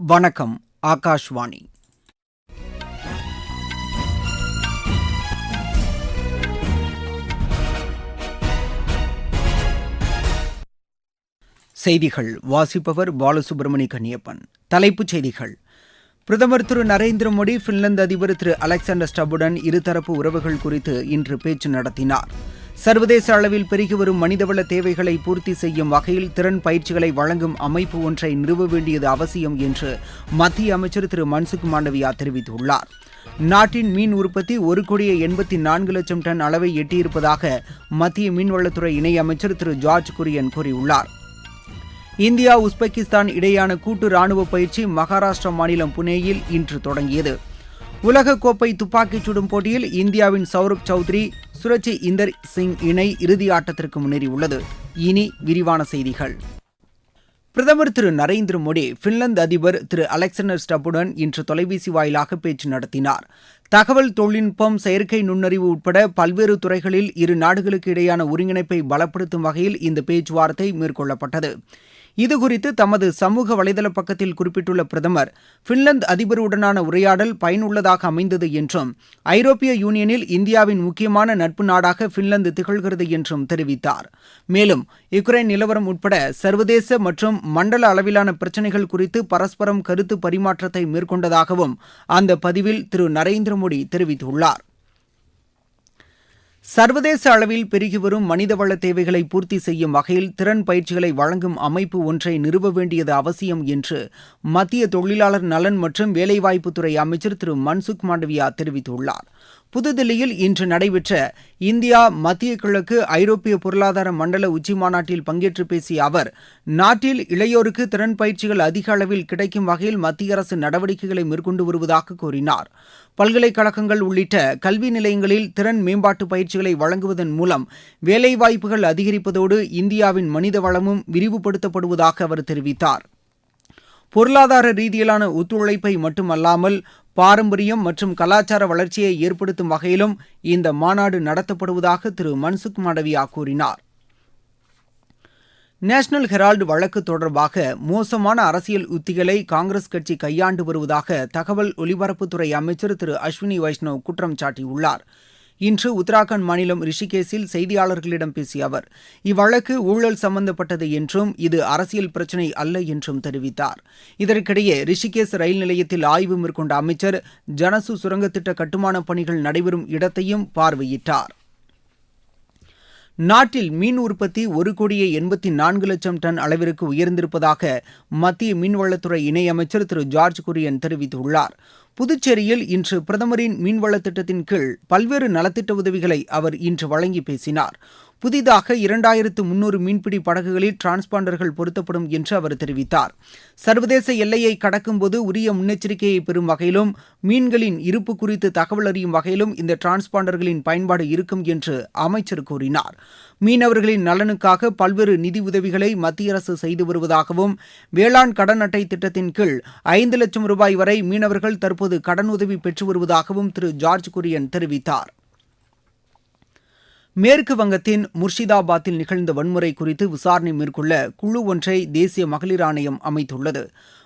வணக்கம் ஆகாஷ்வாணி. செய்திகள் வாசிப்பவர் பாலசுப்ரமணி கன்னியப்பன். தலைப்புச் செய்திகள். பிரதமர் திரு நரேந்திர மோடி பின்லாந்து அதிபர் திரு அலெக்சாண்டர் ஸ்டபுடன் இருதரப்பு உறவுகள் குறித்து இன்று பேச்சு நடத்தினார். சர்வதேச அளவில் பெருகி வரும் மனிதவள தேவைகளை பூர்த்தி செய்யும் வகையில் திறன் பயிற்சிகளை வழங்கும் அமைப்பு ஒன்றை நிறுவ வேண்டியது அவசியம் என்று மத்திய அமைச்சர் திரு மன்சுக் மாண்டவியா தெரிவித்துள்ளார். நாட்டின் மீன் உற்பத்தி ஒரு கோடியே எண்பத்தி நான்கு லட்சம் டன் அளவை எட்டியிருப்பதாக மத்திய மீன்வளத்துறை இணையமைச்சர் திரு ஜார்ஜ் குரியன் கூறியுள்ளார். இந்தியா உஸ்பெகிஸ்தான் இடையேயான கூட்டு ராணுவ பயிற்சி மகாராஷ்டிரா மாநிலம் புனேயில் இன்று தொடங்கியது. உலகக்கோப்பை துப்பாக்கிச் சுடும் போட்டியில் இந்தியாவின் சௌரப் சௌத்ரி சுரட்சி இந்தர் சிங் இணை இறுதி ஆட்டத்திற்கு முன்னேறியுள்ளது. இனி விரிவான செய்திகள். பிரதமர் திரு நரேந்திர மோடி பின்லாந்து அதிபர் திரு அலெக்சாண்டர் ஸ்டப்புடன் இன்று தொலைபேசி வாயிலாக பேச்சு நடத்தினார். தகவல் தொழில்நுட்பம் செயற்கை நுண்ணறிவு உட்பட பல்வேறு துறைகளில் இரு நாடுகளுக்கு இடையேயான ஒருங்கிணைப்பை பலப்படுத்தும் வகையில் இந்த பேச்சுவார்த்தை மேற்கொள்ளப்பட்டது. இதுகுறித்து தமது சமூக வலைதள பக்கத்தில் குறிப்பிட்டுள்ள பிரதமர் பின்லாந்து அதிபருடனான உரையாடல் பயனுள்ளதாக அமைந்தது என்றும் ஐரோப்பிய யூனியனில் இந்தியாவின் முக்கியமான நட்பு நாடாக பின்லாந்து திகழ்கிறது என்றும் தெரிவித்தார். மேலும் யுக்ரைன் நிலவரம் உட்பட சர்வதேச மற்றும் மண்டல அளவிலான பிரச்சினைகள் குறித்து பரஸ்பரம் கருத்து பரிமாற்றத்தை மேற்கொண்டதாகவும் அந்த பதிவில் திரு. நரேந்திர மோடி தெரிவித்துள்ளார். சர்வதேச அளவில் பெருகி வரும் மனிதவள தேவைகளை பூர்த்தி செய்யும் வகையில் திறன் பயிற்சிகளை வழங்கும் அமைப்பு ஒன்றை நிறுவ வேண்டியது அவசியம் என்று மத்திய தொழிலாளர் நலன் மற்றும் வேலைவாய்ப்புத்துறை அமைச்சர் திரு மன்சுக் மாண்டவியா தெரிவித்துள்ளார். புதுதில்லியில் இன்று நடைபெற்ற இந்தியா மத்திய கிழக்கு ஐரோப்பிய பொருளாதார மண்டல உச்சிமாநாட்டில் பங்கேற்று பேசிய அவர் நாட்டில் இளையோருக்கு திறன் பயிற்சிகள் அதிக அளவில் கிடைக்கும் வகையில் மத்திய அரசு நடவடிக்கைகளை மேற்கொண்டு வருவதாக கூறினார். பல்கலைக்கழகங்கள் உள்ளிட்ட கல்வி நிலையங்களில் திறன் மேம்பாட்டு பயிற்சிகளை வழங்குவதன் மூலம் வேலைவாய்ப்புகள் அதிகரிப்பதோடு இந்தியாவின் மனித வளமும் விரிவுபடுத்தப்படுவதாக அவர் தெரிவித்தார். பொருளாதார ரீதியிலான ஒத்துழைப்பை மட்டுமல்லாமல் பாரம்பரியம் மற்றும் கலாச்சார வளர்ச்சியை ஏற்படுத்தும் வகையிலும் இந்த மாநாடு நடத்தப்படுவதாக திரு மன்சுக் மாண்டவியா கூறினார். நேஷனல் ஹெரால்டு வழக்கு தொடர்பாக மோசமான அரசியல் உத்திகளை காங்கிரஸ் கட்சி கையாண்டு வருவதாக தகவல் ஒலிபரப்புத்துறை அமைச்சர் திரு அஸ்வினி வைஷ்ணவ் குற்றம் சாட்டியுள்ளார். இன்று உத்தராகண்ட் மாநிலம் ரிஷிகேசில் செய்தியாளர்களிடம் பேசிய அவர் இவ்வழக்கு ஊழல் சம்பந்தப்பட்டது என்றும் இது அரசியல் பிரச்சினை அல்ல என்றும் தெரிவித்தார். இதற்கிடையே ரிஷிகேஷ் ரயில் நிலையத்தில் ஆய்வு மேற்கொண்ட அமைச்சர் ஜனசு சுரங்கத்திட்ட கட்டுமானப் பணிகள் நடைபெறும் இடத்தையும் பார்வையிட்டார். நாட்டில் மீன் உற்பத்தி ஒரு கோடியே எண்பத்தி நான்கு லட்சம் டன் அளவிற்கு உயர்ந்திருப்பதாக மத்திய மீன்வளத்துறை இணையமைச்சர் திரு ஜார்ஜ் குரியன் தெரிவித்துள்ளார். புதுச்சேரியில் இன்று பிரதமரின் மீன்வள திட்டத்தின் கீழ் பல்வேறு நலத்திட்ட உதவிகளை அவர் இன்று வழங்கி பேசினார். புதிதாக இரண்டாயிரத்து முன்னூறு மீன்பிடி படகுகளில் டிரான்ஸ்பாண்டர்கள் பொருத்தப்படும் என்று அவர் தெரிவித்தார். சர்வதேச எல்லையை கடக்கும்போது உரிய முன்னெச்சரிக்கையை பெறும் வகையிலும் மீன்களின் இருப்பு குறித்து தகவல் அறியும் வகையிலும் இந்த டிரான்ஸ்பாண்டர்களின் பயன்பாடு இருக்கும் என்று அமைச்சர் கூறினார். மீனவர்களின் நலனுக்காக பல்வேறு நிதி உதவிகளை மத்திய அரசு செய்து வருவதாகவும் வேளாண் கடன் அட்டை திட்டத்தின் கீழ் ஐந்து லட்சம் ரூபாய் வரை மீனவர்கள் தற்போது கடனுதவி பெற்று வருவதாகவும் திரு ஜார்ஜ் குரியன் தெரிவித்தார். மேற்கு வங்கத்தின் முர்ஷிதாபாத்தில் நிகழ்ந்த வன்முறை குறித்து விசாரணை மேற்கொள்ள குழு ஒன்றை தேசிய மகளிர் ஆணையம் அமைத்துள்ளது.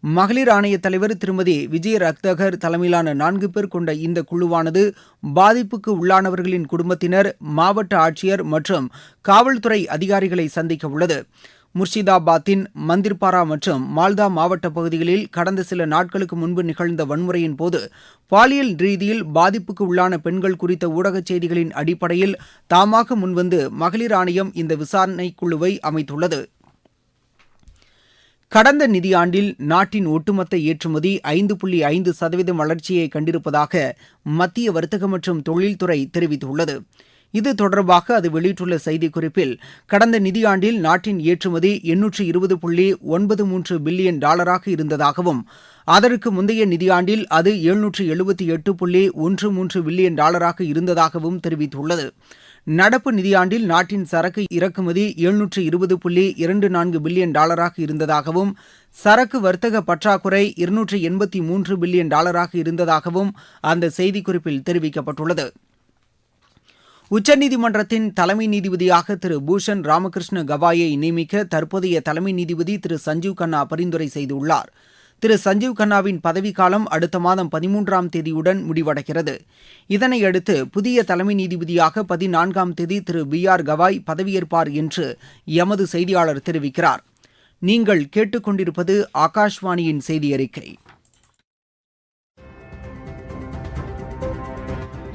மகளிர் ஆணைய தலைவர் திருமதி விஜய் ரக்தகர் தலைமையிலான நான்கு பேர் கொண்ட இந்த குழுவானது பாதிப்புக்கு உள்ளானவர்களின் குடும்பத்தினர் மாவட்ட ஆட்சியர் மற்றும் காவல்துறை அதிகாரிகளை சந்திக்க உள்ளது. முர்ஷிதாபாத்தின் மந்திர்பாரா மற்றும் மால்தா மாவட்ட பகுதிகளில் கடந்த சில நாட்களுக்கு முன்பு நிகழ்ந்த வன்முறையின் போது பாலியல் ரீதியில் பாதிப்புக்கு உள்ளான பெண்கள் குறித்த ஊடகச் செய்திகளின் அடிப்படையில் தாமாக முன்வந்து மகளிர் ஆணையம் இந்த விசாரணை குழுவை அமைத்துள்ளது. கடந்த நிதியாண்டில் நாட்டின் ஒட்டுமொத்த ஏற்றுமதி ஐந்து புள்ளி ஐந்து சதவீதம் வளர்ச்சியை கண்டிருப்பதாக மத்திய வர்த்தக மற்றும் தொழில்துறை தெரிவித்துள்ளது. இது தொடர்பாக அது வெளியிட்டுள்ள செய்திக்குறிப்பில் கடந்த நிதியாண்டில் நாட்டின் ஏற்றுமதி எண்ணூற்று இருபது புள்ளி ஒன்பது மூன்று பில்லியன் டாலராக இருந்ததாகவும் அதற்கு முந்தைய நிதியாண்டில் அது எழுநூற்று எழுபத்தி எட்டு புள்ளி ஒன்று மூன்று பில்லியன் டாலராக இருந்ததாகவும் தெரிவித்துள்ளது. நடப்பு நிதியாண்டில் நாட்டின் சரக்கு இறக்குமதி எழுநூற்று இருபது புள்ளி இரண்டு நான்கு பில்லியன் டாலராக இருந்ததாகவும் சரக்கு வர்த்தக பற்றாக்குறை இருநூற்று எண்பத்தி மூன்று பில்லியன் டாலராக இருந்ததாகவும் அந்த செய்திக்குறிப்பில் தெரிவிக்கப்பட்டுள்ளது. உச்சநீதிமன்றத்தின் தலைமை நீதிபதியாக திரு. பூஷன் ராமகிருஷ்ண கவாயை நியமிக்க தற்போதைய தலைமை நீதிபதி திரு. சஞ்சீவ் கண்ணா பரிந்துரை செய்துள்ளார். திரு. சஞ்சீவ் கண்ணாவின் பதவிக்காலம் அடுத்த மாதம் பதிமூன்றாம் தேதியுடன் முடிவடைகிறது. இதனையடுத்து புதிய தலைமை நீதிபதியாக பதினான்காம் தேதி திரு. B R. கவாய் பதவியேற்பார் என்று எமது செய்தியாளர் தெரிவிக்கிறார். நீங்கள் கேட்டுக்கொண்டிருப்பது ஆகாஷ்வாணியின் செய்தி அறிக்கை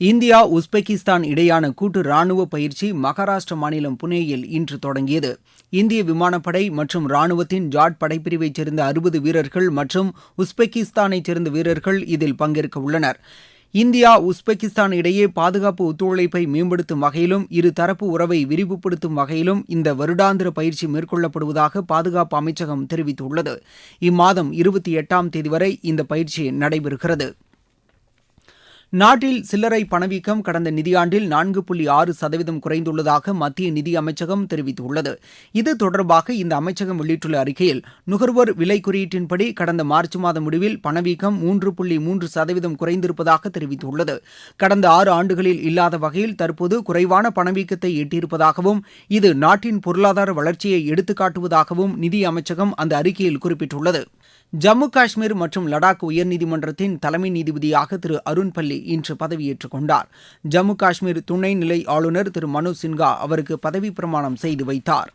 இந்தியா உஸ்பெகிஸ்தான் இடையான கூட்டு ராணுவ பயிற்சி மகாராஷ்டிர மாநிலம் புனேயில் இன்று தொடங்கியது. இந்திய விமானப்படை மற்றும் ராணுவத்தின் ஜாட் படைப்பிரிவைச் சேர்ந்த அறுபது வீரர்கள் மற்றும் உஸ்பெகிஸ்தானைச் சேர்ந்த வீரர்கள் இதில் பங்கேற்க உள்ளனர். இந்தியா உஸ்பெகிஸ்தான் இடையே பாதுகாப்பு ஒத்துழைப்பை மேம்படுத்தும் வகையிலும் இருதரப்பு உறவை விரிவுபடுத்தும் வகையிலும் இந்த வருடாந்திர பயிற்சி மேற்கொள்ளப்படுவதாக பாதுகாப்பு அமைச்சகம் தெரிவித்துள்ளது. இம்மாதம் இருபத்தி எட்டாம் தேதி வரை இந்த பயிற்சி நடைபெறுகிறது. நாட்டில் சில்லறை பணவீக்கம் கடந்த நிதியாண்டில் நான்கு புள்ளி ஆறு சதவீதம் குறைந்துள்ளதாக மத்திய நிதி அமைச்சகம் தெரிவித்துள்ளது. இது தொடர்பாக இந்த அமைச்சகம் வெளியிட்டுள்ள அறிக்கையில் நுகர்வோர் விலை குறியீட்டின்படி கடந்த மார்ச் மாத முடிவில் பணவீக்கம் மூன்று புள்ளி மூன்று சதவீதம் குறைந்திருப்பதாக தெரிவித்துள்ளது. கடந்த ஆறு ஆண்டுகளில் இல்லாத வகையில் தற்போது குறைவான பணவீக்கத்தை எட்டியிருப்பதாகவும் இது நாட்டின் பொருளாதார வளர்ச்சியை எடுத்துக்காட்டுவதாகவும் நிதி அமைச்சகம் அந்த அறிக்கையில் குறிப்பிட்டுள்ளது. ஜம்மு காஷ்மீர் மற்றும் லடாக் உயர்நீதிமன்றத்தின் தலைமை நீதிபதியாக திரு அருண்பள்ளி இன்று பதவியேற்றுக் கொண்டார். ஜம்மு காஷ்மீர் துணைநிலை ஆளுநர் திரு மனோஜ் சின்ஹா அவருக்கு பதவி பிரமாணம் செய்து வைத்தார்.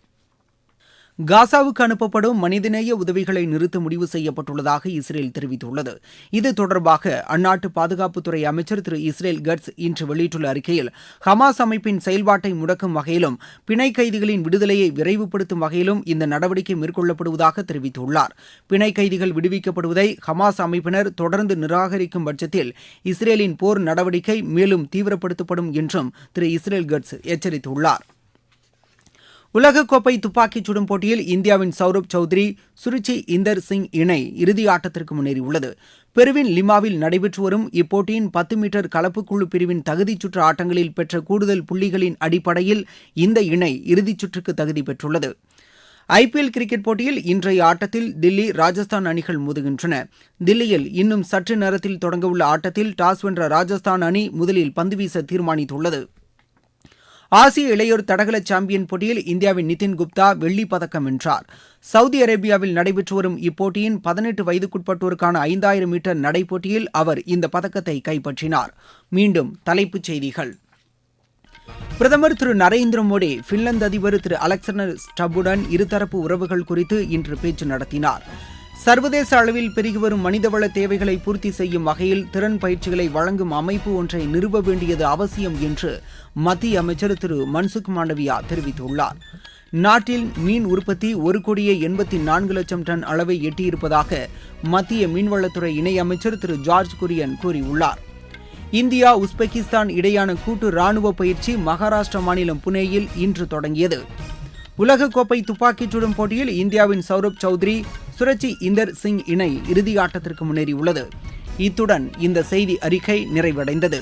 காசாவுக்கு அனுப்பப்படும் மனிதநேய உதவிகளை நிறுத்த முடிவு செய்யப்பட்டுள்ளதாக இஸ்ரேல் தெரிவித்துள்ளது. இது தொடர்பாக அந்நாட்டு பாதுகாப்புத்துறை அமைச்சர் திரு இஸ்ரேல் கட்ஸ் இன்று வெளியிட்டுள்ள அறிக்கையில் ஹமாஸ் அமைப்பின் செயல்பாட்டை முடக்கும் வகையிலும் பிணை கைதிகளின் விடுதலையை விரைவுபடுத்தும் வகையிலும் இந்த நடவடிக்கை மேற்கொள்ளப்படுவதாக தெரிவித்துள்ளார். பிணை கைதிகள் விடுவிக்கப்படுவதை ஹமாஸ் அமைப்பினர் தொடர்ந்து நிராகரிக்கும் பட்சத்தில் இஸ்ரேலின் போர் நடவடிக்கை மேலும் தீவிரப்படுத்தப்படும் என்றும் திரு இஸ்ரேல் கட்ஸ் எச்சரித்துள்ளார். உலகக்கோப்பை துப்பாக்கிச் சுடும் போட்டியில் இந்தியாவின் சௌரப் சௌத்ரி சுருச்சி இந்தர் சிங் இணை இறுதி ஆட்டத்திற்கு முன்னேறியுள்ளது. பெருவின் லிமாவில் நடைபெற்று வரும் இப்போட்டியின் பத்து மீட்டர் கலப்புக்குழு பிரிவின் தகுதிச் சுற்று ஆட்டங்களில் பெற்ற கூடுதல் புள்ளிகளின் அடிப்படையில் இந்த இணை இறுதிச் சுற்றுக்கு தகுதி பெற்றுள்ளது. ஐபிஎல் கிரிக்கெட் போட்டியில் இன்றைய ஆட்டத்தில் தில்லி ராஜஸ்தான் அணிகள் மோதுகின்றன. தில்லியில் இன்னும் சற்று நேரத்தில் தொடங்கவுள்ள ஆட்டத்தில் டாஸ் வென்ற ராஜஸ்தான் அணி முதலில் பந்து வீச தீர்மானித்துள்ளது. ஆசிய இளையோர் தடகள சாம்பியன் போட்டியில் இந்தியாவின் நிதின் குப்தா வெள்ளிப் பதக்கம் வென்றார். சவுதி அரேபியாவில் நடைபெற்று வரும் இப்போட்டியின் பதினெட்டு வயதுக்குட்பட்டோருக்கான ஐந்தாயிரம் மீட்டர் நடைப்போட்டியில் அவர் இந்த பதக்கத்தை கைப்பற்றினார். மீண்டும் தலைப்புச் செய்திகள். பிரதமர் திரு நரேந்திர மோடி பின்லாந்து அதிபர் திரு அலெக்சாண்டர் ஸ்டபுடன் இருதரப்பு உறவுகள் குறித்து இன்று பேச்சு நடத்தினார். சர்வதேச அளவில் பெருகி வரும் மனிதவள தேவைகளை பூர்த்தி செய்யும் வகையில் திறன் பயிற்சிகளை வழங்கும் அமைப்பு ஒன்றை நிறுவ வேண்டியது அவசியம் என்று மத்திய அமைச்சர் திரு மன்சுக் மாண்டவியா தெரிவித்துள்ளார். நாட்டில் மீன் உற்பத்தி ஒரு கோடியே எண்பத்தி நான்கு லட்சம் டன் அளவை எட்டியிருப்பதாக மத்திய மீன்வளத்துறை இணையமைச்சர் திரு ஜார்ஜ் குரியன் கூறியுள்ளார். இந்தியா உஸ்பெகிஸ்தான் இடையான கூட்டு ராணுவ பயிற்சி மகாராஷ்டிரா மாநிலம் புனேயில் இன்று தொடங்கியது. உலகக்கோப்பை துப்பாக்கிச் சுடும் போட்டியில் இந்தியாவின் சௌரப் சௌத்ரி சுரச்சி இந்தர் சிங் இணை இறுதி ஆட்டத்திற்கு முன்னேறியுள்ளது. இத்துடன் இந்த செய்தி அறிக்கை நிறைவடைந்தது.